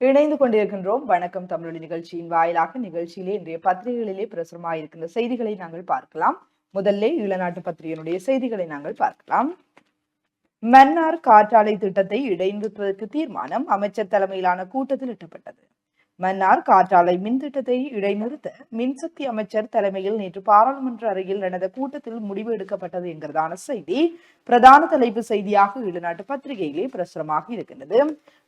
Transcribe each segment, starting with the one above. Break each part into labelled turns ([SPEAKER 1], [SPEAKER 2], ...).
[SPEAKER 1] இணைந்து கொண்டிருக்கின்றோம். வணக்கம் தமிழொலி நிகழ்ச்சியின் வாயிலாக நிகழ்ச்சியிலே இன்றைய பத்திரிகைகளிலே பிரசுரமாயிருக்கின்ற செய்திகளை நாங்கள் பார்க்கலாம். முதல்ல ஈழநாட்டு பத்திரிகையினுடைய செய்திகளை நாங்கள் பார்க்கலாம். மன்னார் காற்றாலை திட்டத்தை இடைநிறுத்துவதற்கு தீர்மானம் அமைச்சர் தலைமையிலான கூட்டத்தில் எட்டப்பட்டது மன்னார் காற்றாலை மின் திட்டத்தை இடைநிறுத்த மின்சக்தி அமைச்சர் தலைமையில் நேற்று பாராளுமன்ற அறையில் நடந்த கூட்டத்தில் முடிவு எடுக்கப்பட்டது என்கிறதான செய்தி. பிரதான தலைப்பு செய்தியாக ஈழநாட்டு பத்திரிகையிலே பிரசுரமாக இருக்கின்றது.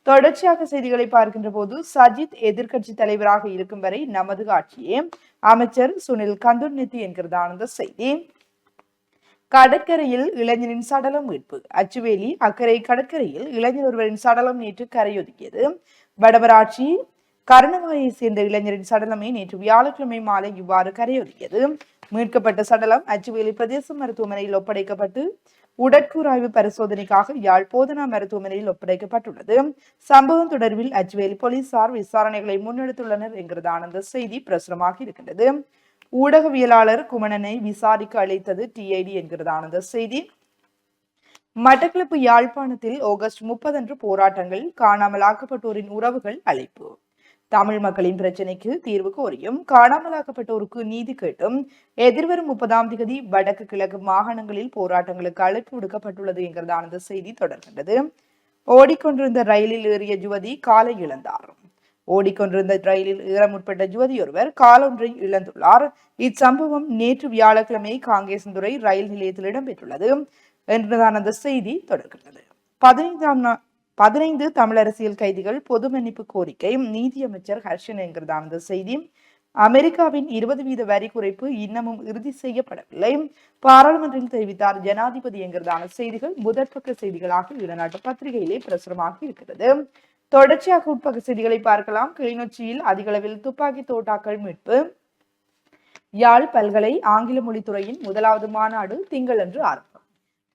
[SPEAKER 1] தொடர்ச்சியாக செய்திகளை பார்க்கின்ற போது சஜித் எதிர்கட்சி தலைவராக இருக்கும் வரை நமது ஆட்சியே அமைச்சர் சுனில் கந்துர்நிதி என்கிறதான செய்தி. கடற்கரையில் இளைஞரின் சடலம் மீட்பு. அச்சுவேலி அக்கரை கடற்கரையில் இளைஞர் ஒருவரின் சடலம் நேற்று கரையொதுக்கியது. வடவராட்சி கருணவாயை சேர்ந்த இளைஞரின் சடலமே நேற்று வியாழக்கிழமை மாலை இவ்வாறு கரையொதுக்கியது மீட்கப்பட்ட சடலம் அச்சுவேலி பிரதேச மருத்துவமனையில் ஒப்படைக்கப்பட்டு உடற்கூராய்வு பரிசோதனைக்காக யாழ் போதனா மருத்துவமனையில் ஒப்படைக்கப்பட்டுள்ளது. சம்பவம் தொடர்பில் அச்சுவேலி போலீசார் விசாரணைகளை முன்னெடுத்துள்ளனர் என்கிறது ஆனந்த செய்தி பிரசுரமாக இருக்கின்றது. ஊடகவியலாளர் குமணனை விசாரிக்க அழைத்தது டிஐடி என்கிறது ஆனந்த செய்தி. மட்டக்களப்பு யாழ்ப்பாணத்தில் ஆகஸ்ட் முப்பதன்று போராட்டங்கள் காணாமலாக்கப்பட்டோரின் உறவுகள் அழைப்பு. தமிழ் மக்களின் பிரச்சினைக்கு தீர்வு கோரியும் காணாமலாக்கப்பட்டோருக்கு நீதி கேட்டும் எதிர்வரும் முப்பதாம் தேதி வடக்கு கிழக்கு மாகாணங்களில் போராட்டங்களுக்கு அழைப்பு விடுக்கப்பட்டுள்ளது என்கிறதான செய்தி தொடர்கின்றது. ஓடிக்கொண்டிருந்த ரயிலில் ஏறிய யுவதி காலை இழந்தார். ஓடிக்கொண்டிருந்த ரயிலில் ஏற முற்பட்ட யுவதி ஒருவர் காலொன்றை இழந்துள்ளார். இச்சம்பவம் நேற்று வியாழக்கிழமை காங்கேசந்துறை ரயில் நிலையத்தில் இடம்பெற்றுள்ளது. என்றுதான் அந்த செய்தி தொடர்கின்றது. பதினைந்தாம் பதினைந்து தமிழரசியல் கைதிகள் பொது மன்னிப்பு கோரிக்கை. நீதியமைச்சர் ஹர்ஷன் என்கிறதான அந்த செய்தி. அமெரிக்காவின் இருபது வீத வரி குறைப்பு இன்னமும் இறுதி செய்யப்படவில்லை. பாராளுமன்றில் தெரிவித்தார் ஜனாதிபதி என்கிறதான செய்திகள் முதற்பக்க செய்திகளாக ஈழநாட்டு பத்திரிகையிலே பிரசுரமாக இருக்கிறது. தொடர்ச்சியாக உட்பக்க செய்திகளை பார்க்கலாம். கிளிநொச்சியில் அதிகளவில் துப்பாக்கி தோட்டாக்கள் மீட்பு. யாழ் பல்கலை ஆங்கில மொழித்துறையின் முதலாவது மாநாடு திங்களன்று ஆரம்பம்.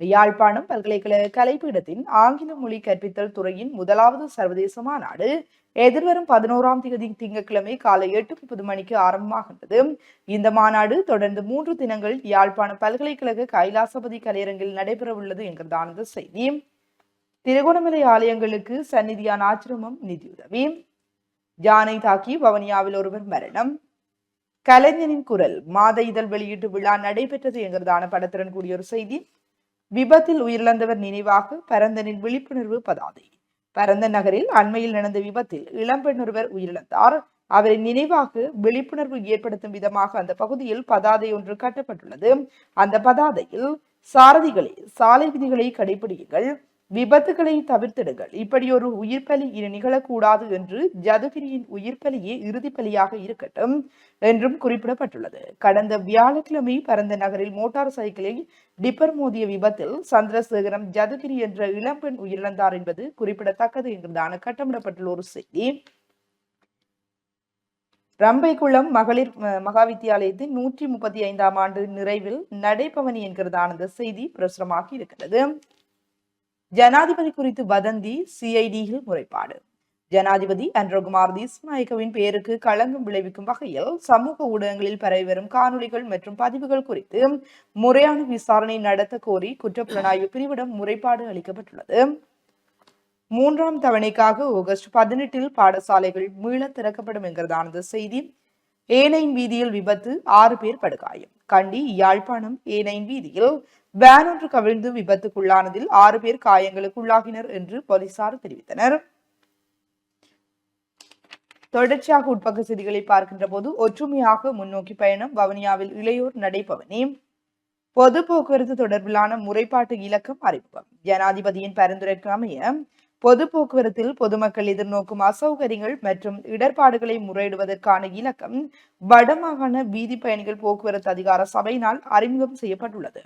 [SPEAKER 1] யாழ்ப்பாணம் பல்கலைக்கழக கலைப்பீடத்தின் ஆங்கில மொழி கற்பித்தல் துறையின் முதலாவது சர்வதேச மாநாடு எதிர்வரும் பதினோராம் தேதி திங்கட்கிழமை காலை எட்டு முப்பது மணிக்கு ஆரம்பமாகின்றது. இந்த மாநாடு தொடர்ந்து மூன்று தினங்கள் யாழ்ப்பாணம் பல்கலைக்கழக கைலாசபதி கலையரங்கில் நடைபெறவுள்ளது என்கிறதானது செய்தி. திருகோணமலை ஆலயங்களுக்கு சந்நிதியான ஆச்சிரமம் நிதியுதவி. ஜானை தாக்கி வவனியாவில் ஒருவர் மரணம். கலைஞனின் குரல் மாத இதழ் வெளியீட்டு விழா நடைபெற்றது என்கிறதான படத்துடன் கூடிய ஒரு செய்தி. விபத்தில் உயிரிழந்தவர் நினைவாக பரந்தனின் விழிப்புணர்வு பதாதை. பரந்தன் நகரில் அண்மையில் நடந்த விபத்தில் இளம்பெண் ஒருவர் உயிரிழந்தார். அவரின் நினைவாக விழிப்புணர்வு ஏற்படுத்தும் விதமாக அந்த பகுதியில் பதாதை ஒன்று கட்டப்பட்டுள்ளது. அந்த பதாதையில் சாரதிகளே சாலை விதிகளை கடைபிடியுங்கள். விபத்துகளை தவிர்த்திடுங்கள். இப்படி ஒரு உயிர்ப்பலி இனி நிகழக்கூடாது என்று ஜதுகிரியின் உயிர்ப்பலியே இறுதி பலியாக இருக்கட்டும் என்றும் குறிப்பிடப்பட்டுள்ளது. கடந்த வியாழக்கிழமை பரந்த நகரில் மோட்டார் சைக்கிளில் டிப்பர் மோதிய விபத்தில் சந்திரசேகரம் ஜதுகிரி என்ற இளம்பெண் உயிரிழந்தார் என்பது குறிப்பிடத்தக்கது என்கிறதான கட்டமிடப்பட்டுள்ள ஒரு செய்தி. ரம்பைக்குளம் மகளிர் மகாவித்தியாலயத்தின் நூற்றி முப்பத்தி ஐந்தாம் ஆண்டு நிறைவில் நடைபவனி என்கிறதான அந்த செய்தி பிரசுரமாகி இருக்கிறது ஜனாதிபதி குறித்து வதந்தி சிஐடியில் முறைப்பாடு. ஜனாதிபதி அன்றகுமார் தீஸ்நாயகவின் பெயருக்கு களங்கம் விளைவிக்கும் வகையில் சமூக ஊடகங்களில் பரவி வரும் காணொலிகள் மற்றும் பதிவுகள் குறித்து முறையான விசாரணை நடத்த கோரி குற்றப்புலனாய்வு பிரிவிடம் முறைப்பாடு அளிக்கப்பட்டுள்ளது. மூன்றாம் தவணைக்காக ஆகஸ்ட் பதினெட்டில் பாடசாலைகள் மீள திறக்கப்படும் என்கிறதானது செய்தி. ஏனையின் வீதியில் விபத்து ஆறு பேர் படுகாயம். கண்டி யாழ்ப்பாணம் ஏனைன் வீதியில் வேன் ஒன்று கவிழ்ந்து விபத்துக்குள்ளானதில் ஆறு பேர் காயங்களுக்குள்ளாகினர் என்று போலீசார் தெரிவித்தனர். தொடர்ச்சியாக உட்பக்க செய்திகளை பார்க்கின்ற போது ஒற்றுமையாக முன்னோக்கி பயணம் வவுனியாவில் இளையோர் நடைபவனி. பொது போக்குவரத்து தொடர்பிலான முறைப்பாட்டு இலக்கம் அறிமுகம். ஜனாதிபதியின் பரிந்துரைக்கு அமைய பொது போக்குவரத்தில் பொதுமக்கள் எதிர்நோக்கும் அசௌகரியங்கள் மற்றும் இடர்பாடுகளை முறையிடுவதற்கான இலக்கம் வடமாகாண வீதி பயணிகள் போக்குவரத்து அதிகார சபையினால் அறிமுகம் செய்யப்பட்டுள்ளது.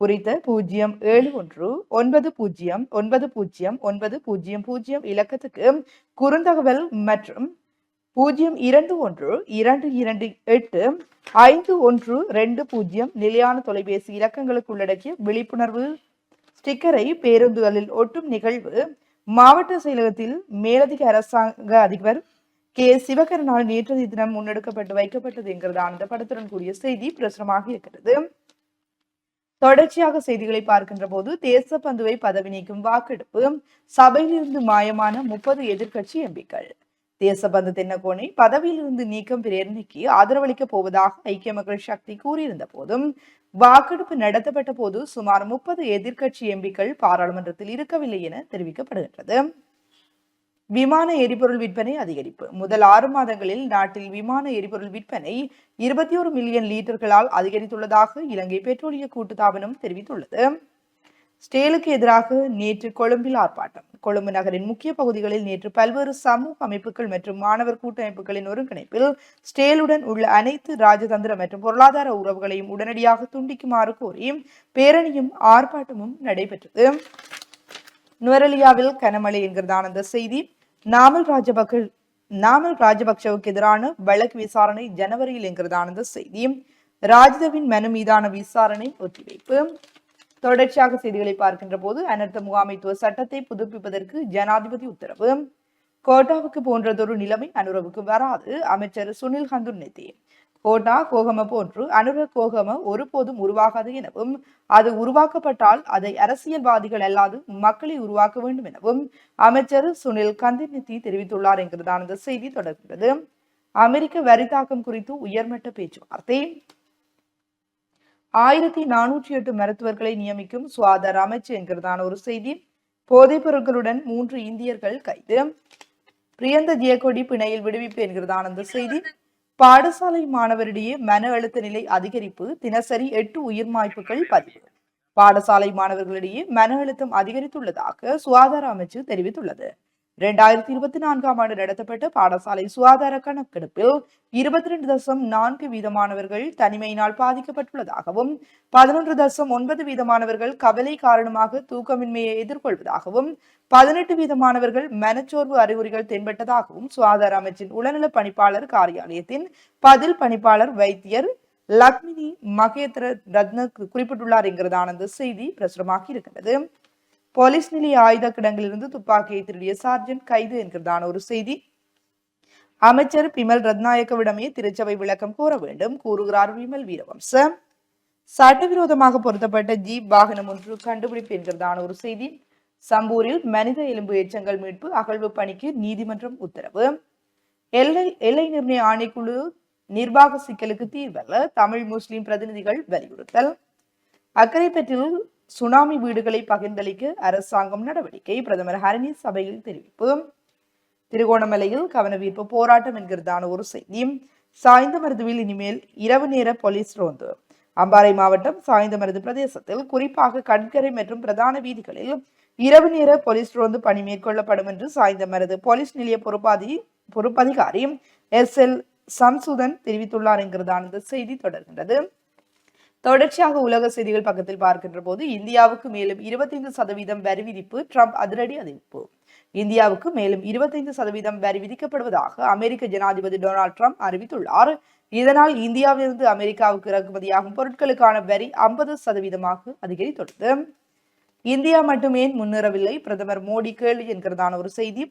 [SPEAKER 1] குறித்த பூஜ்ஜியம் ஏழு ஒன்று ஒன்பது பூஜ்ஜியம் ஒன்பது பூஜ்ஜியம் ஒன்பது பூஜ்ஜியம் பூஜ்ஜியம் இலக்கத்துக்கு குறுந்தகவல் மற்றும் பூஜ்ஜியம் இரண்டு ஒன்று இரண்டு இரண்டு எட்டு ஐந்து ஒன்று ரெண்டு பூஜ்ஜியம் நிலையான தொலைபேசி இலக்கங்களுக்கு உள்ளடக்கிய விழிப்புணர்வு ஸ்டிக்கரை பேருந்துகளில் ஒட்டும் நிகழ்வு மாவட்ட செயலகத்தில் மேலதிக அரசாங்க அதிபர் கே. சிவகரனால் நேற்றைய தினம் முன்னெடுக்கப்பட்டு வைக்கப்பட்டது என்கிறதான அந்த படத்துடன் கூடிய செய்தி பிரசுரமாக இருக்கிறது. தொடர்ச்சியாக செய்திகளை பார்க்கின்ற போது தேசப்பந்துவை பதவி நீக்கும் வாக்கெடுப்பு சபையிலிருந்து மாயமான முப்பது எதிர்க்கட்சி எம்பிக்கள். தேசபந்து தின்னகோனை பதவியிலிருந்து நீக்கம் பிரேரணைக்கு ஆதரவளிக்கப் போவதாக ஐக்கிய மக்கள் சக்தி கூறியிருந்த போதும் வாக்கெடுப்பு நடத்தப்பட்ட போது சுமார் முப்பது எதிர்க்கட்சி எம்பிக்கள் பாராளுமன்றத்தில் இருக்கவில்லை என தெரிவிக்கப்படுகின்றது. விமான எரிபொருள் விற்பனை அதிகரிப்பு. முதல் ஆறு மாதங்களில் நாட்டில் விமான எரிபொருள் விற்பனை இருபத்தி ஒரு மில்லியன் லீட்டர்களால் அதிகரித்துள்ளதாக இலங்கை பெட்ரோலிய கூட்டுத்தாபனம் தெரிவித்துள்ளது. ஸ்டேலுக்கு எதிராக நேற்று கொழும்பில் ஆர்ப்பாட்டம். கொழும்பு நகரின் முக்கிய பகுதிகளில் நேற்று பல்வேறு சமூக அமைப்புகள் மற்றும் மாணவர் கூட்டமைப்புகளின் ஒருங்கிணைப்பில் ஸ்டேலுடன் உள்ள அனைத்து ராஜதந்திர மற்றும் பொருளாதார உறவுகளையும் உடனடியாக துண்டிக்குமாறு கோரி பேரணியும் ஆர்ப்பாட்டமும் நடைபெற்றது. நுவரலியாவில் கனமழை என்கிறதான அந்த செய்தி நாமல் ராஜபக்ஷ நாமல் ராஜபக்சவுக்கு எதிரான வழக்கு விசாரணை ஜனவரியில் என்கிறதான அந்த செய்தி ராஜதவின் மனு மீதான விசாரணை ஒத்திவைப்பு தொடர்ச்சியாக செய்திகளை பார்க்கின்ற போது அனர்த்த முகாமைத்துவ சட்டத்தை புதுப்பிப்பதற்கு ஜனாதிபதி உத்தரவு. கோட்டாவுக்கு போன்றதொரு நிலைமை அனுரவுக்கு வராது. அமைச்சர் சுனில் ஹந்துன்னெத்தி கோட்டா கோகம போன்று அனுர கோகம ஒருபோதும் உருவாகாது எனவும் அது உருவாக்கப்பட்டால் அதை அரசியல்வாதிகள் அல்லாது மக்களை உருவாக்க வேண்டும் எனவும் அமைச்சர் சுனில் கந்திநித்தி தெரிவித்துள்ளார் என்கிறதான இந்த செய்தி தொடர்கிறது. அமெரிக்க வரி தாக்கம் குறித்து உயர்மட்ட பேச்சுவார்த்தை. ஆயிரத்தி நானூற்றி எட்டு மருத்துவர்களை நியமிக்கும் சுகாதார அமைச்சு என்கிறதான ஒரு செய்தி. போதைப் பொருட்களுடன் மூன்று இந்தியர்கள் கைது. பிரியந்த ஜியகொடி பிணையில் விடுவிப்பு என்கிறதான அந்த செய்தி. பாடசாலை மாணவரிடையே மன அழுத்த நிலை அதிகரிப்பு. தினசரி எட்டு உயிர் மாய்ப்புகள் பதிவு. பாடசாலை மாணவர்களிடையே மன அழுத்தம் அதிகரித்துள்ளதாக சுகாதார அமைச்சு தெரிவித்துள்ளது. இரண்டாயிரத்தி இருபத்தி நான்காம் ஆண்டு நடத்தப்பட்ட பாடசாலை சுகாதார கணக்கெடுப்பில் இருபத்தி ரெண்டு தசம் நான்கு வீதமானவர்கள் தனிமையினால் பாதிக்கப்பட்டுள்ளதாகவும் பதினொன்று தசம் ஒன்பது வீதமானவர்கள் கவலை காரணமாக தூக்கமின்மையை எதிர்கொள்வதாகவும் பதினெட்டு வீதமானவர்கள் மனச்சோர்வு அறிகுறிகள் தென்பட்டதாகவும் சுகாதார அமைச்சின் உளநல பணிப்பாளர் காரியாலயத்தின் பதில் பணிப்பாளர் வைத்தியர் லக்மினி மகேந்திர ரத்ன குறிப்பிட்டுள்ளார் என்கிறதான அந்த செய்தி பிரசுரமாகி இருக்கிறது போலீஸ் நிலைய ஆயுத கிடங்கிலிருந்து துப்பாக்கியை திருடிய சார்ஜென்ட் கைது என்கிறதான ஒரு செய்தி. அமைச்சர் பிமல் ரத்நாயக்கவிடமே திருச்சபை விளக்கம் கோர வேண்டும் கூறுகிறார் விமல் வீரவம்ச சட்டவிரோதமாக பொருத்தப்பட்ட ஜீப் வாகனம் ஒன்று கண்டுபிடிப்பு என்கிறதான ஒரு செய்தி. சம்பூரில் மனித எலும்பு எச்சங்கள் மீட்பு அகழ்வு பணிக்கு நீதிமன்றம் உத்தரவு. எல்லை எல்லை நிர்ணய ஆணைக்குழு நிர்வாக சிக்கலுக்கு தீர்வல்ல தமிழ் முஸ்லிம் பிரதிநிதிகள் வலியுறுத்தல். அக்கரைப்பற்றில் சுனாமி வீடுகளை பகிர்ந்தளிக்க அரசாங்கம் நடவடிக்கை. பிரதமர் ஹரணி சபையில் தெரிவிப்பு. திருகோணமலையில் கவனவீர்ப்பு போராட்டம் என்கிறதான ஒரு செய்தி. சாய்ந்தமருதுவில் இனிமேல் இரவு நேர போலீஸ் ரோந்து. அம்பாறை மாவட்டம் சாய்ந்தமருது பிரதேசத்தில் குறிப்பாக கடற்கரை மற்றும் பிரதான வீதிகளில் இரவு நேர போலீஸ் ரோந்து பணி மேற்கொள்ளப்படும் என்று சாய்ந்தமருது போலீஸ் நிலைய பொறுப்பாதி பொறுப்பதிகாரி எஸ் எல் சம்சுதன் தெரிவித்துள்ளார் என்கிறதான இந்த செய்தி தொடர்கின்றது. தொடர்ச்சியாக உலக செய்திகள் பக்கத்தில் பார்க்கின்ற போது இந்தியாவுக்கு மேலும் இருபத்தைந்து சதவீதம் வரி விதிப்பு ட்ரம்ப் அதிரடி அறிவிப்பு. இந்தியாவுக்கு மேலும் இருபத்தைந்து சதவீதம் வரி விதிக்கப்படுவதாக அமெரிக்க ஜனாதிபதி டொனால்ட் ட்ரம்ப் அறிவித்துள்ளார். இதனால் இந்தியாவிலிருந்து அமெரிக்காவுக்கு இறக்குமதியாகும் பொருட்களுக்கான வரி ஐம்பது சதவீதமாக அதிகரித்துள்ளது. இந்தியா மட்டுமே முன்னேறவில்லை பிரதமர் மோடி கேள்வி என்கிறதான ஒரு செய்தி.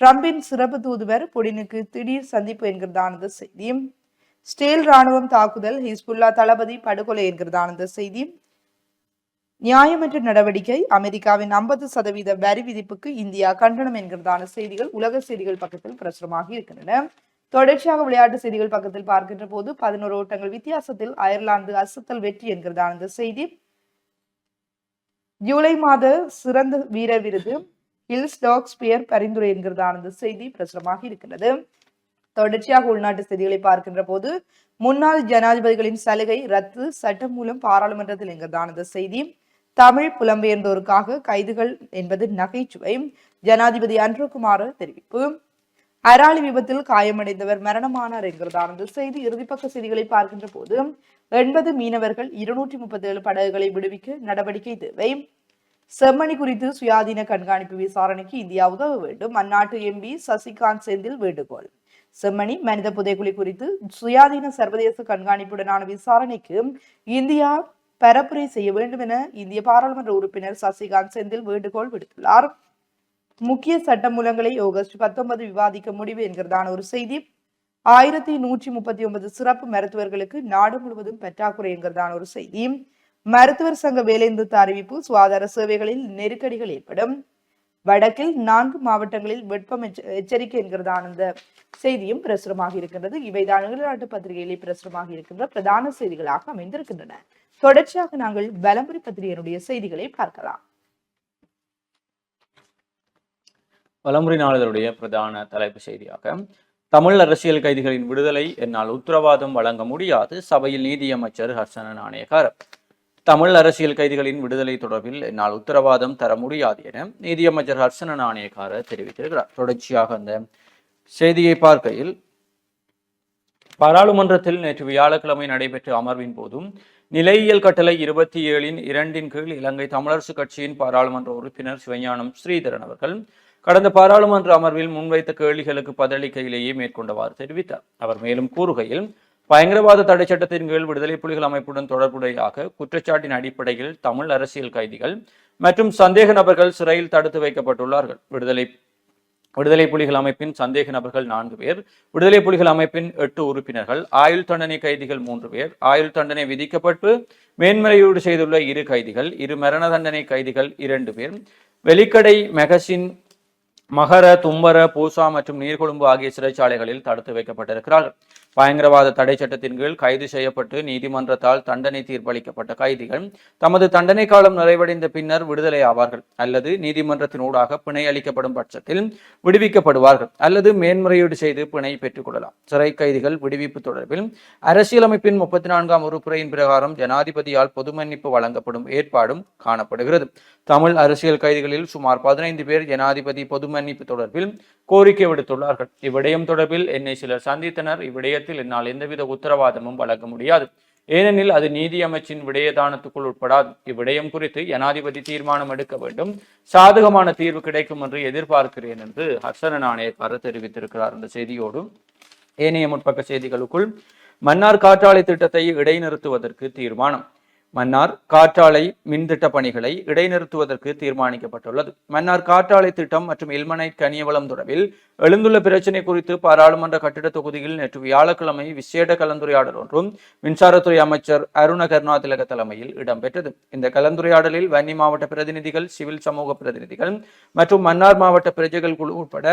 [SPEAKER 1] ட்ரம்பின் சிறப்பு தூதுவர் புடினுக்கு திடீர் சந்திப்பு என்கிறதானது செய்தி. ஸ்டேல் ராணுவம் தாக்குதல் ஹிஸ்புல்லா தளபதி படுகொலை என்கிறதான இந்த செய்தி. நியாயமற்ற நடவடிக்கை அமெரிக்காவின் ஐம்பது சதவீத வரி விதிப்புக்கு இந்தியா கண்டனம் என்கிறதான செய்திகள் உலக செய்திகள் பக்கத்தில் பிரசுரமாகி இருக்கின்றன. தொடர்ச்சியாக விளையாட்டு செய்திகள் பக்கத்தில் பார்க்கின்ற போது பதினோரு ஓட்டங்கள் வித்தியாசத்தில் அயர்லாந்து அசத்தல் வெற்றி என்கிறதான இந்த செய்தி. ஜூலை மாத சிறந்த வீரர் விருது ஹில்ஸ் டாக்ஸ் ஸ்பியர் பரிந்துரை என்கிறதான இந்த செய்தி பிரசுரமாக இருக்கிறது தொடர்ச்சியாக உள்நாட்டு செய்திகளை பார்க்கின்ற போது முன்னாள் ஜனாதிபதிகளின் சலுகை ரத்து சட்டம் மூலம் பாராளுமன்றத்தில் என்கிறதான இந்த செய்தி. தமிழ் புலம்பெயர்ந்தோருக்காக கைதுகள் என்பது நகைச்சுவை. ஜனாதிபதி அன்ருகுமார் தெரிவிப்பு. அராலி விபத்தில் காயமடைந்தவர் மரணமானார் என்கிறதானது செய்தி. இறுதிப்பக்க செய்திகளை பார்க்கின்ற போது எண்பது மீனவர்கள் இருநூற்றி முப்பத்தி ஏழு படகுகளை விடுவிக்க நடவடிக்கை தேவை. செம்மணி குறித்து சுயாதீன கண்காணிப்பு விசாரணைக்கு இந்தியா உதவ வேண்டும். அந்நாட்டு எம்பி சசிகாந்த் செந்தில் வேண்டுகோள். செம்மணி மனித புதைக்குழி குறித்து சுயாதீன சர்வதேச கண்காணிப்புடனான விசாரணைக்கு இந்தியா பரப்புரை செய்ய வேண்டும் என இந்திய பாராளுமன்ற உறுப்பினர் சசிகாந்த் செந்தில் வேண்டுகோள் விடுத்துள்ளார். முக்கிய சட்ட மூலங்களை ஆகஸ்ட் பத்தொன்பது விவாதிக்க முடிவு என்கிறதான ஒரு செய்தி ஆயிரத்தி நூற்றி முப்பத்தி ஒன்பது சிறப்பு மருத்துவர்களுக்கு நாடு முழுவதும் பற்றாக்குறை என்கிறதான ஒரு செய்தி. மருத்துவர் சங்க வேலைநிறுத்த அறிவிப்பு சுகாதார சேவைகளில் நெருக்கடிகள் ஏற்படும். வடக்கில் நான்கு மாவட்டங்களில் வெப்பம் எச்சரிக்கை என்கிறதான செய்தியும் பிரசுரமாக இருக்கின்றது. இவைதான் ஈழநாட்டு பத்திரிகையிலே பிரசுரமாக இருக்கின்ற பிரதான செய்திகளாக அமைந்திருக்கின்றன. தொடர்ச்சியாக நாங்கள் வலம்புரி பத்திரிகையினுடைய செய்திகளை பார்க்கலாம்.
[SPEAKER 2] வலமுறை நாளிதழுடைய பிரதான தலைப்பு செய்தியாக தமிழ் அரசியல் கைதிகளின் விடுதலை என்னால் உத்தரவாதம் வழங்க முடியாது சபையில் நீதியமைச்சர் ஹர்சன நாணயக்கார் தமிழ் அரசியல் கைதிகளின் விடுதலை தொடர்பில் என்னால் உத்தரவாதம் தர முடியாது என நீதியமைச்சர் ஹர்சன நாணயக்கார தெரிவித்திருக்கிறார். தொடர்ச்சியாக அந்த செய்தியை பார்க்கையில் பாராளுமன்றத்தில் நேற்று வியாழக்கிழமை நடைபெற்ற அமர்வின் போதும் நிலையியல் கட்டளை இருபத்தி ஏழின் இரண்டின் கீழ் இலங்கை தமிழரசு கட்சியின் பாராளுமன்ற உறுப்பினர் சிவஞானம் ஸ்ரீதரன் அவர்கள் கடந்த பாராளுமன்ற அமர்வில் முன்வைத்த கேள்விகளுக்கு பதிலளிக்கையிலேயே மேற்கொண்டவாறு தெரிவித்தார். அவர் மேலும் கூறுகையில் பயங்கரவாத தடை சட்டத்தின் கீழ் விடுதலை புலிகள் அமைப்புடன் தொடர்புடையாக குற்றச்சாட்டின் அடிப்படையில் தமிழ் அரசியல் கைதிகள் மற்றும் சந்தேக நபர்கள் சிறையில் தடுத்து வைக்கப்பட்டுள்ளார்கள். விடுதலை விடுதலை புலிகள் அமைப்பின் சந்தேக நபர்கள் நான்கு பேர் விடுதலை புலிகள் அமைப்பின் எட்டு உறுப்பினர்கள் ஆயுள் தண்டனை கைதிகள் மூன்று பேர் ஆயுள் தண்டனை விதிக்கப்பட்டு மேன்முறையீடு செய்துள்ள இரு கைதிகள் இரு மரண தண்டனை கைதிகள் இரண்டு பேர் வெளிக்கடை மெகசின் மகர தும்பர பூசா மற்றும் நீர்கொழும்பு ஆகிய சிறைச்சாலைகளில் தடுத்து வைக்கப்பட்டிருக்கிறார்கள். பயங்கரவாத தடை சட்டத்தின் கீழ் கைது செய்யப்பட்டு நீதிமன்றத்தால் தண்டனை தீர்ப்பளிக்கப்பட்ட கைதிகள் தமது தண்டனை காலம் நிறைவடைந்த பின்னர் விடுதலை ஆவார்கள் அல்லது நீதிமன்றத்தின் ஊடாக பிணை அளிக்கப்படும் பட்சத்தில் விடுவிக்கப்படுவார்கள் அல்லது மேன்முறையீடு செய்து பிணை பெற்றுக்கொள்ளலாம் சிறை கைதிகள் விடுவிப்பு தொடர்பில் அரசியலமைப்பின் முப்பத்தி நான்காம் உறுப்புரையின் பிரகாரம் ஜனாதிபதியால் பொது மன்னிப்பு வழங்கப்படும் ஏற்பாடும் காணப்படுகிறது. தமிழ் அரசியல் கைதிகளில் சுமார் பதினைந்து பேர் ஜனாதிபதி பொது மன்னிப்பு தொடர்பில் கோரிக்கை விடுத்துள்ளார்கள். இவ்விடயம் தொடர்பில் என்னை சிலர் சந்தித்தனர். இவ்விடயத்தில் விஷயத்தில் என்னால் எந்தவித உத்தரவாதமும் வழங்க முடியாது. ஏனெனில் அது நீதி அமைச்சின் விடயதானத்துக்குள் உட்படாது. இவ்விடயம் குறித்து ஜனாதிபதி தீர்மானம் எடுக்க வேண்டும். சாதகமான தீர்வு கிடைக்கும் என்று எதிர்பார்க்கிறேன் என்று ஹர்ஷன நாணயக்காரர் தெரிவித்திருக்கிறார். இந்த செய்தியோடு ஏனைய முற்பக்க செய்திகளுக்குள் மன்னார் காற்றாலை திட்டத்தை இடைநிறுத்துவதற்கு தீர்மானம். மன்னார் காற்றாலை மின்திட்ட பணிகளை இடைநிறுத்துவதற்கு தீர்மானிக்கப்பட்டுள்ளது. மன்னார் காற்றாலை திட்டம் மற்றும் இல்மனைட் கனியவளம் தொடர்பில் எழுந்துள்ள பிரச்சினை குறித்து பாராளுமன்ற கட்டிட தொகுதியில் நேற்று வியாழக்கிழமை விசேட கலந்துரையாடல் ஒன்றும் மின்சாரத்துறை அமைச்சர் அருண கருணாதிலக தலைமையில் இடம்பெற்றது. இந்த கலந்துரையாடலில் வன்னி மாவட்ட பிரதிநிதிகள் சிவில் சமூக பிரதிநிதிகள் மற்றும் மன்னார் மாவட்ட பிரஜைகள் குழு உட்பட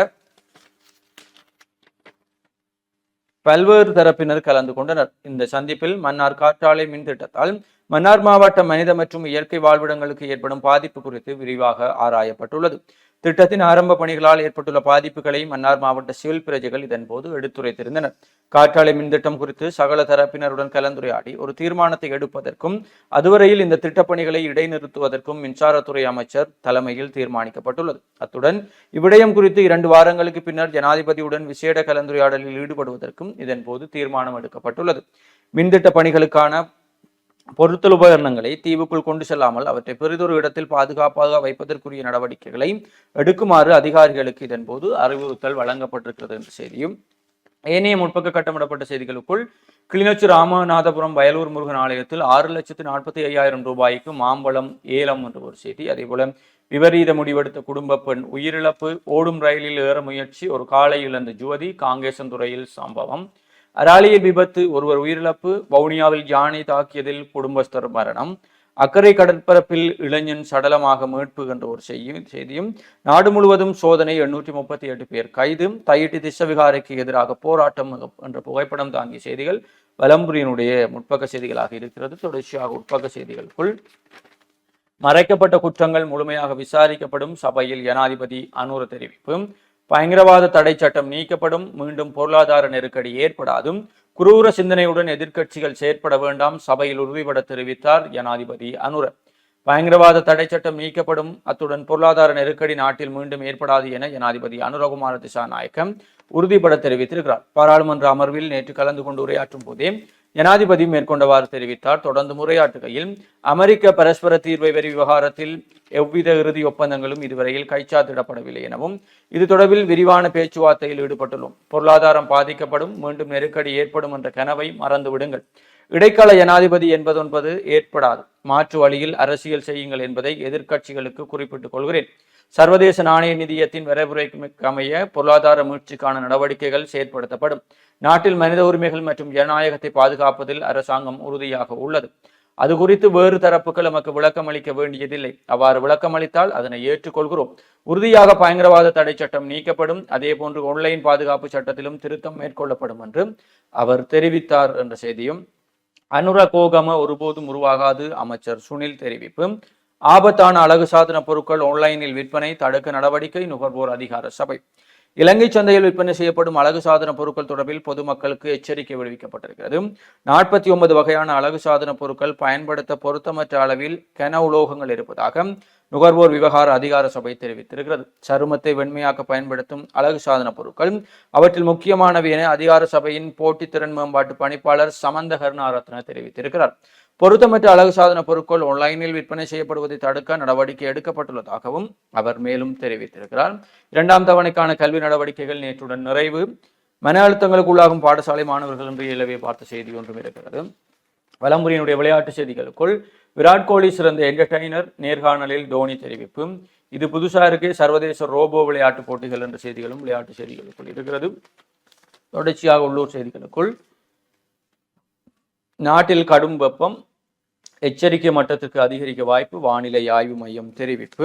[SPEAKER 2] பல்வேறு தரப்பினர் கலந்து கொண்டனர். இந்த சந்திப்பில் மன்னார் காற்றாலை மின் திட்டத்தால் மன்னார் மாவட்ட மனித மற்றும் இயற்கை வாழ்விடங்களுக்கு ஏற்படும் பாதிப்பு குறித்து விரிவாக ஆராயப்பட்டுள்ளது. திட்டத்தின் ஆரம்ப பணிகளால் ஏற்பட்டுள்ள பாதிப்புகளை மன்னார் மாவட்ட சிவில் பிரஜைகள் இதன்போது எடுத்துரைத்திருந்தனர். காற்றாலை மின் திட்டம் குறித்து சகல தரப்பினருடன் கலந்துரையாடி ஒரு தீர்மானத்தை எடுப்பதற்கும் அதுவரையில் இந்த திட்டப்பணிகளை இடைநிறுத்துவதற்கும் மின்சாரத்துறை அமைச்சர் தலைமையில் தீர்மானிக்கப்பட்டுள்ளது. அத்துடன் இவ்விடயம் குறித்து இரண்டு வாரங்களுக்கு பின்னர் ஜனாதிபதியுடன் விசேட கலந்துரையாடலில் ஈடுபடுவதற்கும் இதன்போது தீர்மானம் எடுக்கப்பட்டுள்ளது. மின்திட்ட பணிகளுக்கான பொருத்தல் உபகரணங்களை தீவுக்குள் கொண்டு செல்லாமல் அவற்றை பெரிதொரு இடத்தில் பாதுகாப்பாக வைப்பதற்குரிய நடவடிக்கைகளை எடுக்குமாறு அதிகாரிகளுக்கு இதன்போது அறிவுறுத்தல் வழங்கப்பட்டிருக்கிறது என்ற செய்தியும் ஏனைய முற்பக்க கட்டமிடப்பட்ட செய்திகளுக்குள் கிளிநொச்சி ராமநாதபுரம் வயலூர் முருகன் ஆலயத்தில் ஆறு லட்சத்து நாற்பத்தி ஐயாயிரம் ரூபாய்க்கு மாம்பழம் ஏலம் என்ற ஒரு செய்தி. அதேபோல விபரீத முடிவெடுத்த குடும்ப பெண் உயிரிழப்பு ஓடும் ரயிலில் ஏற முயற்சி ஒரு காலை இழந்த ஜுவதி காங்கேசன்துறையில் சம்பவம். அராலியில் விபத்து ஒருவர் உயிரிழப்பு வவுனியாவில் யானை தாக்கியதில் குடும்பஸ்தர் மரணம். அக்கறை கடற்பரப்பில் இளைஞன் சடலமாக மீட்பு என்ற ஒரு செய்தியும் செய்தியும் நாடு முழுவதும் சோதனை எண்ணூற்றி முப்பத்தி எட்டு பேர் கைது. தையிட்டு திசவிகாரைக்கு எதிராக போராட்டம் என்ற புகைப்படம் தாங்கிய செய்திகள் வலம்புரியனுடைய முற்பக்க செய்திகளாக இருக்கிறது. தொடர்ச்சியாக உட்பக்க செய்திகளுக்குள். மறைக்கப்பட்ட குற்றங்கள் முழுமையாக விசாரிக்கப்படும் சபையில் ஜனாதிபதி அனுர தெரிவிப்பு. பயங்கரவாத தடை சட்டம் நீக்கப்படும் மீண்டும் பொருளாதார நெருக்கடி ஏற்படாதும் குரூர சிந்தனையுடன் எதிர்க்கட்சிகள் செயற்பட வேண்டாம் சபையில் உறுதிபட தெரிவித்தார் ஜனாதிபதி அனுர பயங்கரவாத தடை சட்டம் நீக்கப்படும் அத்துடன் பொருளாதார நெருக்கடி நாட்டில் மீண்டும் ஏற்படாது என ஜனாதிபதி அனுரகுமார திசாநாயக்கம் உறுதிபட தெரிவித்திருக்கிறார். பாராளுமன்ற அமர்வில் நேற்று கலந்து கொண்டு உரையாற்றும் போதே ஜனாதிபதி மேற்கொண்டவாறு தெரிவித்தார். தொடர்ந்து முறையாட்டுகையில் அமெரிக்க பரஸ்பர தீர்வை வரி விவகாரத்தில் எவ்வித இறுதி ஒப்பந்தங்களும் இதுவரையில் கைச்சாத்திடப்படவில்லை எனவும் இது தொடர்பில் விரிவான பேச்சுவார்த்தையில் ஈடுபட்டுள்ளோம். பொருளாதாரம் பாதிக்கப்படும் மீண்டும் நெருக்கடி ஏற்படும் என்ற கனவை மறந்து விடுங்கள் இடைக்கால ஜனாதிபதி என்பதொன்பது ஏற்படாது. மாற்று வழியில் அரசியல் செய்யுங்கள் என்பதை எதிர்க்கட்சிகளுக்கு குறிப்பிட்டுக் கொள்கிறேன். சர்வதேச நாணய நிதியத்தின் வரைமுறைக்கு அமைய பொருளாதார முயற்சிக்கான நடவடிக்கைகள் செயற்படுத்தப்படும். நாட்டில் மனித உரிமைகள் மற்றும் ஜனநாயகத்தை பாதுகாப்பதில் அரசாங்கம் உறுதியாக உள்ளது. அது குறித்து வேறு தரப்புகள் நமக்கு விளக்கம் அளிக்க வேண்டியதில்லை. அவ்வாறு விளக்கம் அளித்தால் அதனை ஏற்றுக்கொள்கிறோம். உறுதியாக பயங்கரவாத தடை சட்டம் நீக்கப்படும். அதே போன்று ஆன்லைன் பாதுகாப்பு சட்டத்திலும் திருத்தம் மேற்கொள்ளப்படும் என்று அவர் தெரிவித்தார் என்ற செய்தியும் அனுர கோகம ஒருபோதும் உருவாகாது அமைச்சர் சுனில் தெரிவிப்பு. ஆபத்தான அழகு சாதன பொருட்கள் ஆன்லைனில் விற்பனை தடுக்க நடவடிக்கை நுகர்வோர் அதிகார சபை. இலங்கை சந்தையில் விற்பனை செய்யப்படும் அழகு சாதன பொருட்கள் தொடர்பில் பொதுமக்களுக்கு எச்சரிக்கை விடுவிக்கப்பட்டிருக்கிறது. நாற்பத்தி ஒன்பது வகையான அழகு சாதன பொருட்கள் பயன்படுத்த பொருத்தமற்ற அளவில் கன உலோகங்கள் இருப்பதாக நுகர்வோர் விவகார அதிகார சபை தெரிவித்திருக்கிறது. சருமத்தை வெண்மையாக்க பயன்படுத்தும் அழகு சாதன பொருட்கள் அவற்றில் முக்கியமானவை என அதிகார சபையின் போட்டித்திறன் மேம்பாட்டு பணிப்பாளர் சமந்த கருணாரத்ன தெரிவித்திருக்கிறார். பொருத்தமற்ற அழகு சாதன பொருட்கள் ஆன்லைனில் விற்பனை செய்யப்படுவதை தடுக்க நடவடிக்கை எடுக்கப்பட்டுள்ளதாகவும் அவர் மேலும் தெரிவித்திருக்கிறார். இரண்டாம் தவணைக்கான கல்வி நடவடிக்கைகள் நேற்றுடன் நிறைவு. மன அழுத்தங்களுக்கு உள்ளாகும் பாடசாலை மாணவர்கள் என்று இலவே பார்த்த செய்தி ஒன்றும் இருக்கிறது. வலம்புரியினுடைய விளையாட்டு செய்திகளுக்குள் விராட் கோலி சிறந்த என்டர்டைனர் நேர்காணலில் தோனி தெரிவிப்பு. இது புதுசாக இருக்கு. சர்வதேச ரோபோ விளையாட்டு போட்டிகள் என்ற செய்திகளும் விளையாட்டு செய்திகளுக்குள் இருக்கிறது. தொடர்ச்சியாக உள்ளூர் செய்திகளுக்குள். நாட்டில் கடும் வெப்பம் எச்சரிக்கை மட்டத்திற்கு அதிகரிக்க வாய்ப்பு வானிலை ஆய்வு மையம் தெரிவிப்பு.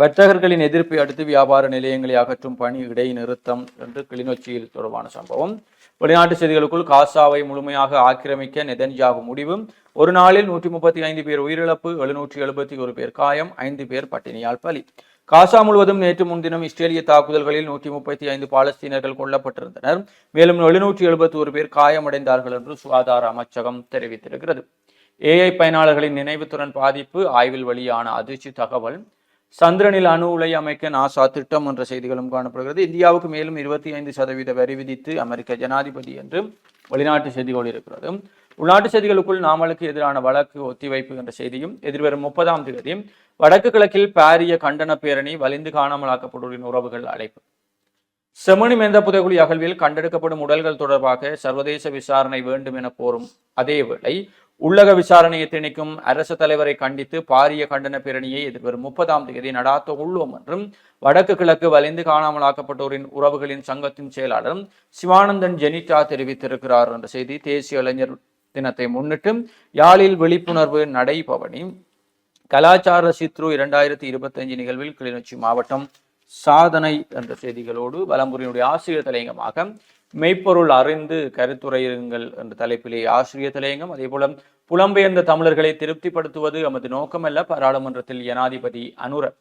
[SPEAKER 2] வர்த்தகர்களின் எதிர்ப்பை அடுத்து வியாபார நிலையங்களை அகற்றும் பணி இடைநிறுத்தம் என்று கிளிநொச்சியில் தொடர்பான சம்பவம். வெளிநாட்டு செய்திகளுக்குள் காசாவை முழுமையாக ஆக்கிரமிக்க நெதன்யாகு முடிவு ஒரு நாளில் நூற்றி முப்பத்தி ஐந்து பேர் உயிரிழப்பு எழுநூற்றி எழுபத்தி ஒரு பேர் காயம் ஐந்து பேர் பட்டினியால் பலி. காசா முழுவதும் நேற்று முன்தினம் இஸ்ரேலிய தாக்குதல்களில் நூற்றி முப்பத்தி ஐந்து பாலஸ்தீனர்கள் கொல்லப்பட்டிருந்தனர். மேலும் எழுநூற்றி எழுபத்தி ஒரு பேர் காயமடைந்தார்கள் என்று சுகாதார அமைச்சகம் தெரிவித்திருக்கிறது. ஏஐ பயனாளர்களின் நினைவுத்துடன் பாதிப்பு ஆய்வில் வெளியான அதிர்ச்சி தகவல் சந்திரனில் அணு உலை அமைக்க நாசா திட்டம் என்ற செய்திகளும் காணப்படுகிறது. இந்தியாவுக்கு மேலும் இருபத்தி ஐந்து சதவீத வரி விதித்து அமெரிக்க ஜனாதிபதி என்று வெளிநாட்டு செய்திகள் இருக்கிறது. உள்நாட்டு செய்திகளுக்குள் நாமலுக்கு எதிரான வழக்கு ஒத்திவைப்பு என்ற செய்தியும் எதிர்வரும் முப்பதாம் தேதி வடக்கு கிழக்கில் பாரிய கண்டன பேரணி வலிந்து காணாமலாக்கப்பட்டோரின் உறவுகள் அழைப்பு. செமணி மேந்த புதைகுழி அகழ்வில் கண்டெடுக்கப்படும் உடல்கள் தொடர்பாக சர்வதேச விசாரணை வேண்டும் என கோரும் அதேவேளை உள்ளக விசாரணையை திணிக்கும் அரசு தலைவரை கண்டித்து பாரிய கண்டன பேரணியை எதிர்வரும் முப்பதாம் தேதி நடாத்த உள்ளோம் என்றும் வடக்கு கிழக்கு வலிந்து காணாமலாக்கப்பட்டோரின் உறவுகளின் சங்கத்தின் செயலாளர் சிவானந்தன் ஜெனிட்டா தெரிவித்திருக்கிறார் என்ற செய்தி தேசிய இளைஞர் தினத்தை முன்னிட்டு யாழில் விழிப்புணர்வு நடைபவனி கலாச்சார சித்ரு இரண்டாயிரத்தி இருபத்தஞ்சு நிகழ்வில் கிளிநொச்சி மாவட்டம் சாதனை என்ற செய்திகளோடு வலம்புரியினுடைய ஆசிரியர் தலையங்கமாக மெய்ப்பொருள் அறிந்து கருத்துரையுங்கள் என்ற தலைப்பிலே ஆசிரியர் தலையங்கம். அதே போல புலம்பெயர்ந்த தமிழர்களை திருப்திப்படுத்துவது எமது நோக்கமல்ல. பாராளுமன்றத்தில் ஜனாதிபதி அனுர.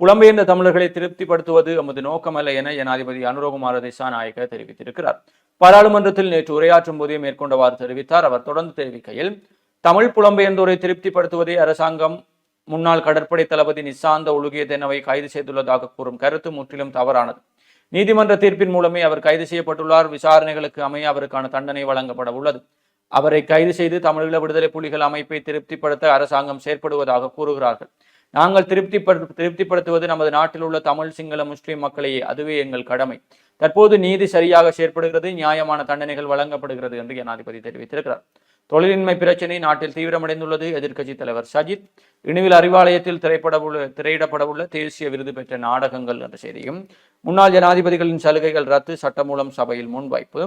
[SPEAKER 2] புலம்பெயர்ந்த தமிழர்களை திருப்திப்படுத்துவது எமது நோக்கமல்ல என ஜனாதிபதி அனுரகுமார திசாநாயக்க தெரிவித்திருக்கிறார். பாராளுமன்றத்தில் நேற்று உரையாற்றும் போதே மேற்கொண்டவாறு தெரிவித்தார். அவர் தொடர்ந்து தெரிவிக்கையில் தமிழ் புலம்பெயர்ந்தோரை திருப்திப்படுத்துவதே அரசாங்கம். முன்னாள் கடற்படை தளபதி நிசாந்த ஒழுகியதெனவை கைது செய்துள்ளதாக கூறும் கருத்து முற்றிலும் தவறானது. நீதிமன்ற தீர்ப்பின் மூலமே அவர் கைது செய்யப்பட்டுள்ளார். விசாரணைகளுக்கு அமைய அவருக்கான தண்டனை வழங்கப்பட உள்ளது. அவரை கைது செய்து தமிழீழ விடுதலை புலிகள் அமைப்பை திருப்திப்படுத்த அரசாங்கம் செயற்படுவதாக கூறுகிறார்கள். நாங்கள் திருப்திப்படு திருப்திப்படுத்துவது நமது நாட்டில் உள்ள தமிழ் சிங்கள முஸ்லிம் மக்களையே அதுவே எங்கள் கடமை. தற்போது நீதி சரியாக செயற்படுகிறது நியாயமான தண்டனைகள் வழங்கப்படுகிறது என்று ஜனாதிபதி தெரிவித்திருக்கிறார். தொழிலின்மை பிரச்சினை நாட்டில் தீவிரமடைந்துள்ளது எதிர்க்கட்சி தலைவர் சஜித். இனிவில் அறிவாலயத்தில் திரைப்படவுள்ள திரையிடப்படவுள்ள தேசிய விருது பெற்ற நாடகங்கள் என்ற செய்தியும் முன்னாள் ஜனாதிபதிகளின் சலுகைகள் ரத்து சட்டமூலம் சபையில் முன்வைப்பு.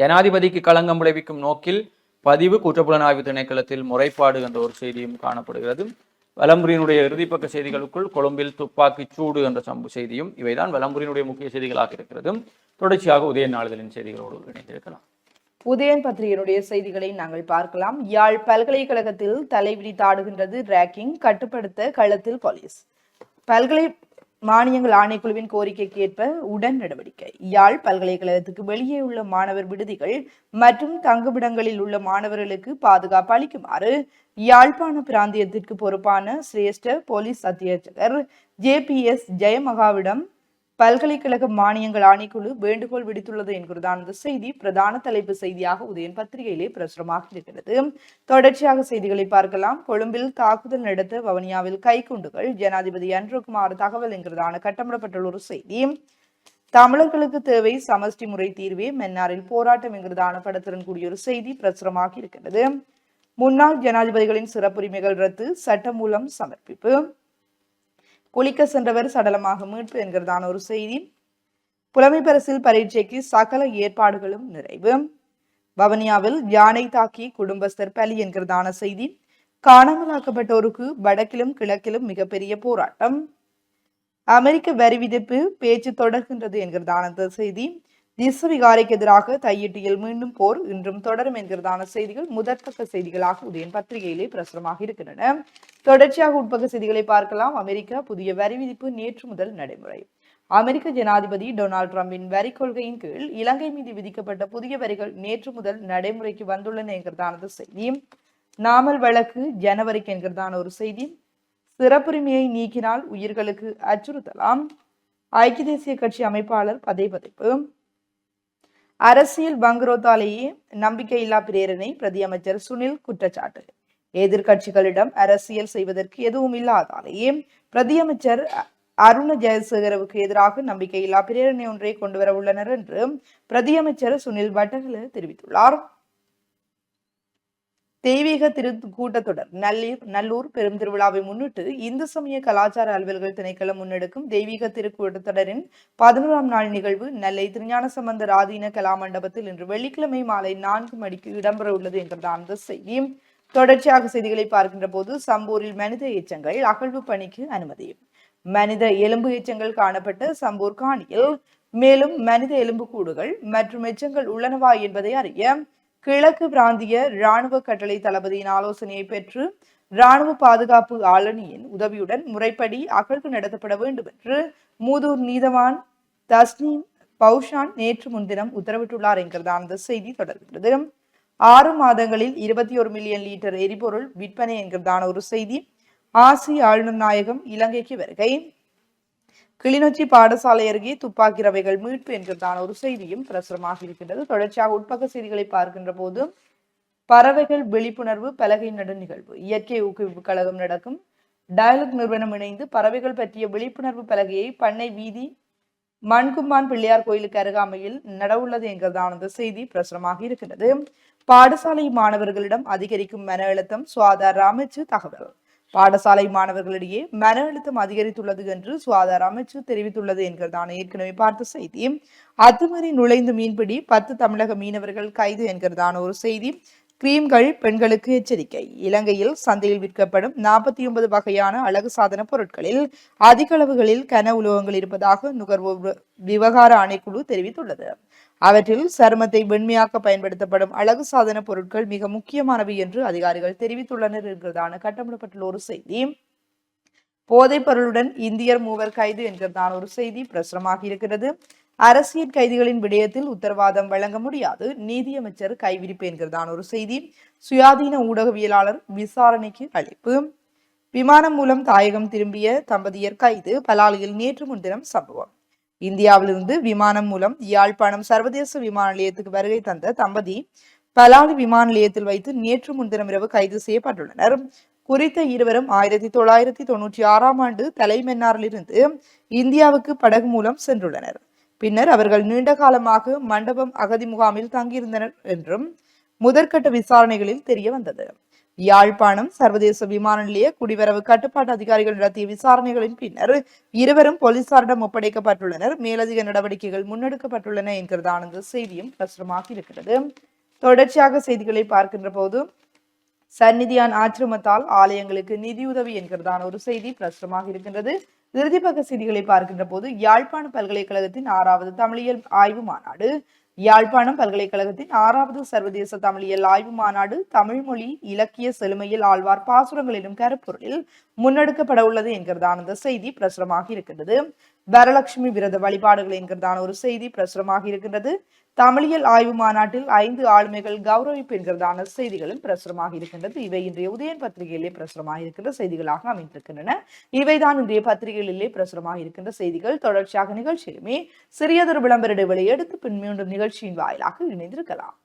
[SPEAKER 2] ஜனாதிபதிக்கு களங்கம் விளைவிக்கும் நோக்கில் பதிவு குற்றப்புலனாய்வு திணைக்களத்தில் முறைப்பாடு என்ற ஒரு செய்தியும் காணப்படுகிறது. வலம்புரியினுடைய இறுதிப்பக்க செய்திகளுக்குள் கொழும்பில் துப்பாக்கி சூடு என்ற சம்பு செய்தியும் இவைதான் வலம்புரியினுடைய முக்கிய செய்திகளாக இருக்கிறது தொடர்ச்சியாக உதய நாளிதழின் செய்திகளோடு இணைந்திருக்கலாம்.
[SPEAKER 1] உதயன் பத்திரிகையினுடைய செய்திகளை நாங்கள் பார்க்கலாம். யாழ் பல்கலைக்கழகத்தில் தலைவிரித்தாடுகின்றது ரேக்கிங் கட்டுப்படுத்த களத்தில் போலீஸ். பல்கலை மானியங்கள் ஆணைக்குழுவின் கோரிக்கைக்கு ஏற்ப உடன் நடவடிக்கை. யாழ் பல்கலைக்கழகத்துக்கு வெளியே உள்ள மாணவர் விடுதிகள் மற்றும் தங்குமிடங்களில் உள்ள மாணவர்களுக்கு பாதுகாப்பு அளிக்குமாறு யாழ்ப்பாண பிராந்தியத்திற்கு பொறுப்பான சிரேஷ்ட போலீஸ் அத்தியட்சகர் ஜே பி எஸ் ஜெயமகாவிடம் பல்கலைக்கழக மானியங்கள் ஆணைக்குழு வேண்டுகோள் விடுத்துள்ளது என்கிறதான இந்த செய்தி பிரதான தலைப்பு செய்தியாக உதயன் பத்திரிகையிலே பிரசுரமாக இருக்கிறது தொடர்ச்சியாக செய்திகளை பார்க்கலாம். கொழும்பில் தாக்குதல் நடத்த வவனியாவில் கைக்குண்டுகள். ஜனாதிபதி அன்றுகுமார் தகவல் என்கிறதான கட்டமிடப்பட்டுள்ள ஒரு செய்தி. தமிழர்களுக்கு தேவை சமஷ்டி முறை தீர்வே மன்னாரில் போராட்டம் என்கிறதான படத்துடன் கூடிய ஒரு செய்தி பிரசுரமாக இருக்கிறது முன்னாள் ஜனாதிபதிகளின் சிறப்புரிமைகள் ரத்து சட்டமூலம் சமர்ப்பிப்பு. குளிக்க சென்றவர் சடலமாக மீட்பு என்கிறதான ஒரு செய்தி. புலமை பரிசில் பரீட்சைக்கு சகல ஏற்பாடுகளும் நிறைவு. வவனியாவில் யானை தாக்கி குடும்பஸ்தர் பலி என்கிறதான செய்தி. காணாமலாக்கப்பட்டோருக்கு வடக்கிலும் கிழக்கிலும் மிகப்பெரிய போராட்டம். அமெரிக்க வரி விதிப்பு பேச்சு தொடர்கின்றது என்கிறதான அந்த செய்தி. திசுவிகாரைக்கு எதிராக தையிட்டியில் மீண்டும் போர் இன்றும் தொடரும் என்கிறதான செய்திகள் முதற்கக்க செய்திகளாக உதயன் பத்திரிகையிலே பிரசுரமாக இருக்கின்றன. தொடர்ச்சியாக உட்பக்க செய்திகளை பார்க்கலாம். அமெரிக்கா புதிய வரி விதிப்பு நேற்று முதல் நடைமுறை. அமெரிக்க ஜனாதிபதி டொனால்ட் ட்ரம்பின் வரி கொள்கையின் கீழ் இலங்கை மீது விதிக்கப்பட்ட புதிய வரிகள் நேற்று முதல் நடைமுறைக்கு வந்துள்ளன என்கிறதானது செய்தி. நாமல் வழக்கு ஜனவரிக்கு என்கிறதான ஒரு செய்தி. சிறப்புரிமையை நீக்கினால் உயிர்களுக்கு அச்சுறுத்தலாம். ஐக்கிய தேசிய கட்சி அமைப்பாளர் பதை பதைப்பு அரசியல் பங்குரோத்தாலேயே நம்பிக்கையில்லா பிரேரணை பிரதியமைச்சர் சுனில் குற்றச்சாட்டு. எதிர்கட்சிகளிடம் அரசியல் செய்வதற்கு எதுவும் இல்லாதாலேயே பிரதியமைச்சர் அருண ஜெயசேகரவுக்கு எதிராக நம்பிக்கையில்லா பிரேரணை ஒன்றை கொண்டு வர உள்ளனர் என்று பிரதியமைச்சர் சுனில் வட்டகல தெரிவித்துள்ளார். தெய்வீக திரு கூட்டத்தொடர் நல்லீர் நல்லூர் பெரும் திருவிழாவை முன்னிட்டு இந்து சமய கலாச்சார அலுவல்கள் திணைக்களம் முன்னெடுக்கும் தெய்வீக திருக்கூட்டத்தொடரின் பதினோராம் நாள் நிகழ்வு நெல்லை திருஞான சம்பந்தர் ஆதீன கலா மண்டபத்தில் இன்று வெள்ளிக்கிழமை மாலை நான்கு மணிக்கு இடம்பெற உள்ளது என்றதான் அந்த செய்தி. தொடர்ச்சியாக செய்திகளை பார்க்கின்ற போது சம்பூரில் மனித எச்சங்கள் அகழ்வு பணிக்கு அனுமதி. மனித எலும்பு எச்சங்கள் காணப்பட்ட சம்பூர் காணியில் மேலும் மனித எலும்புக்கூடுகள் மற்றும் எச்சங்கள் உள்ளனவா என்பதை அறிய கிழக்கு பிராந்திய இராணுவ கட்டளை தளபதியின் ஆலோசனையை பெற்று இராணுவ பாதுகாப்பு ஆளணியின் உதவியுடன் முறைப்படி அகழ்வு நடத்தப்பட வேண்டும் என்று மூதூர் நீதவான் தஸ்னீம் பௌஷான் நேற்று முன்தினம் உத்தரவிட்டுள்ளார் என்கிறதான் அந்த செய்தி தொடர்கிறது ஆறு மாதங்களில் இருபத்தி ஒரு மில்லியன் லிட்டர் எரிபொருள் விற்பனை என்கிறதான ஒரு செய்தி ஆசிய ஆளுநர் நாயகம் இலங்கைக்கு வருகை. கிளிநொச்சி பாடசாலை அருகே துப்பாக்கி ரவைகள் மீட்பு என்கிறதான ஒரு செய்தியும் பிரசுரமாக இருக்கின்றது. தொடர்ச்சியாக உட்பக்க செய்திகளை பார்க்கின்ற போது பறவைகள் விழிப்புணர்வு பலகை நடு நிகழ்வு இயற்கை ஊக்குவிப்பு கழகம் நடக்கும். டயலக் நிறுவனம் இணைந்து பறவைகள் பற்றிய விழிப்புணர்வு பலகையை பண்ணை வீதி மண்கும்பான் பிள்ளையார் கோயிலுக்கு அருகாமையில் நடவுள்ளது என்கிறதான அந்த செய்தி பிரசுரமாக இருக்கின்றது. பாடசாலை மாணவர்களிடம் அதிகரிக்கும் மன அழுத்தம் சுவாதா அமைச்சு தகவல். பாடசாலை மாணவர்களிடையே மன அழுத்தம் அதிகரித்துள்ளது என்று சுகாதார அமைச்சு தெரிவித்துள்ளது என்கிறதான ஏற்கனவே பார்த்த செய்தி. அத்துமீறி நுழைந்து மீன்பிடி பத்து தமிழக மீனவர்கள் கைது என்கிறதான ஒரு செய்தி. கிரீம்கள் பெண்களுக்கு எச்சரிக்கை. இலங்கையில் சந்தையில் விற்கப்படும் நாற்பத்தி ஒன்பது வகையான அழகு சாதன பொருட்களில் அதிக அளவுகளில் கன உலோகங்கள் இருப்பதாக நுகர்வோர் விவகார ஆணைக்குழு தெரிவித்துள்ளது. அவற்றில் சருமத்தை வெண்மையாக்க பயன்படுத்தப்படும் அழகு சாதன பொருட்கள் மிக முக்கியமானவை என்று அதிகாரிகள் தெரிவித்துள்ளனர் என்கிறதான கட்டமிடப்பட்டுள்ள ஒரு செய்தி. போதைப் பொருளுடன் இந்தியர் மூவர் கைது என்கிறதான ஒரு செய்தி பிரசுரமாக இருக்கிறது. அரசியல் கைதிகளின் விடயத்தில் உத்தரவாதம் வழங்க முடியாது. நீதியமைச்சர் கைவிரிப்பு என்கிறதான ஒரு செய்தி. சுயாதீன ஊடகவியலாளர் விசாரணைக்கு அழைப்பு. விமானம் மூலம் தாயகம் திரும்பிய தம்பதியர் கைது. பலாலியில் நேற்று முன்தினம் சம்பவம். இந்தியாவிலிருந்து விமானம் மூலம் யாழ்ப்பாணம் சர்வதேச விமான நிலையத்துக்கு வருகை தந்த தம்பதி பலாலி விமான நிலையத்தில் வைத்து நேற்று முன்தினம் இரவு கைது செய்யப்பட்டுள்ளனர். குறித்த இருவரும் ஆயிரத்தி தொள்ளாயிரத்தி தொண்ணூற்றி ஆறாம் ஆண்டு தலைமன்னாரிலிருந்து இந்தியாவுக்கு படகு மூலம் சென்றுள்ளனர். பின்னர் அவர்கள் நீண்ட காலமாக மண்டபம் அகதி முகாமில் தங்கியிருந்தனர் என்றும் முதற்கட்ட விசாரணைகளில் தெரிய வந்தது யாழ்ப்பாணம் சர்வதேச விமான நிலைய குடிவரவு கட்டுப்பாட்டு அதிகாரிகள் நடத்திய விசாரணைகளின் பின்னர் இருவரும் போலீசாரிடம் ஒப்படைக்கப்பட்டுள்ளனர். மேலதிக நடவடிக்கைகள் முன்னெடுக்கப்பட்டுள்ளன என்கிறதான இந்த செய்தியும் பிரசுரமாக இருக்கிறது. தொடர்ச்சியாக செய்திகளை பார்க்கின்ற போது சந்நிதியான் ஆச்சிரமத்தால் ஆலயங்களுக்கு நிதியுதவி என்கிறதான ஒரு செய்தி பிரசுரமாக இருக்கின்றது. இறுதிப்பக்க செய்திகளை பார்க்கின்ற போது யாழ்ப்பாண பல்கலைக்கழகத்தின் ஆறாவது தமிழியல் ஆய்வு மாநாடு யாழ்ப்பாணம் பல்கலைக்கழகத்தின் ஆறாவது சர்வதேச தமிழியல் ஆய்வு மாநாடு தமிழ் மொழி இலக்கிய செழுமையில் ஆழ்வார் பாசுரங்கள் எனும் கருப்பொருளில் முன்னெடுக்கப்பட உள்ளது என்கிறதான அந்த செய்தி பிரசுரமாக இருக்கின்றது. வரலட்சுமி விரத வழிபாடுகள் என்கிறதான ஒரு செய்தி பிரசுரமாக இருக்கின்றது. தமிழியல் ஆய்வு மாநாட்டில் ஐந்து ஆளுமைகள் கௌரவிப்பு என்கிறதான செய்திகளும் பிரசுரமாக இருக்கின்றது. இவை இன்றைய உதயன் பத்திரிகையிலே பிரசுரமாக இருக்கின்ற செய்திகளாக அமைந்திருக்கின்றன. இவைதான் இன்றைய பத்திரிகைகளிலே பிரசுரமாக இருக்கின்ற செய்திகள். தொடர்ச்சியாக நிகழ்ச்சியிலுமே சிறியதொரு விளம்பர இடைவெளி எடுத்து பின் மீண்டும் நிகழ்ச்சியின் வாயிலாக இணைந்திருக்கலாம்.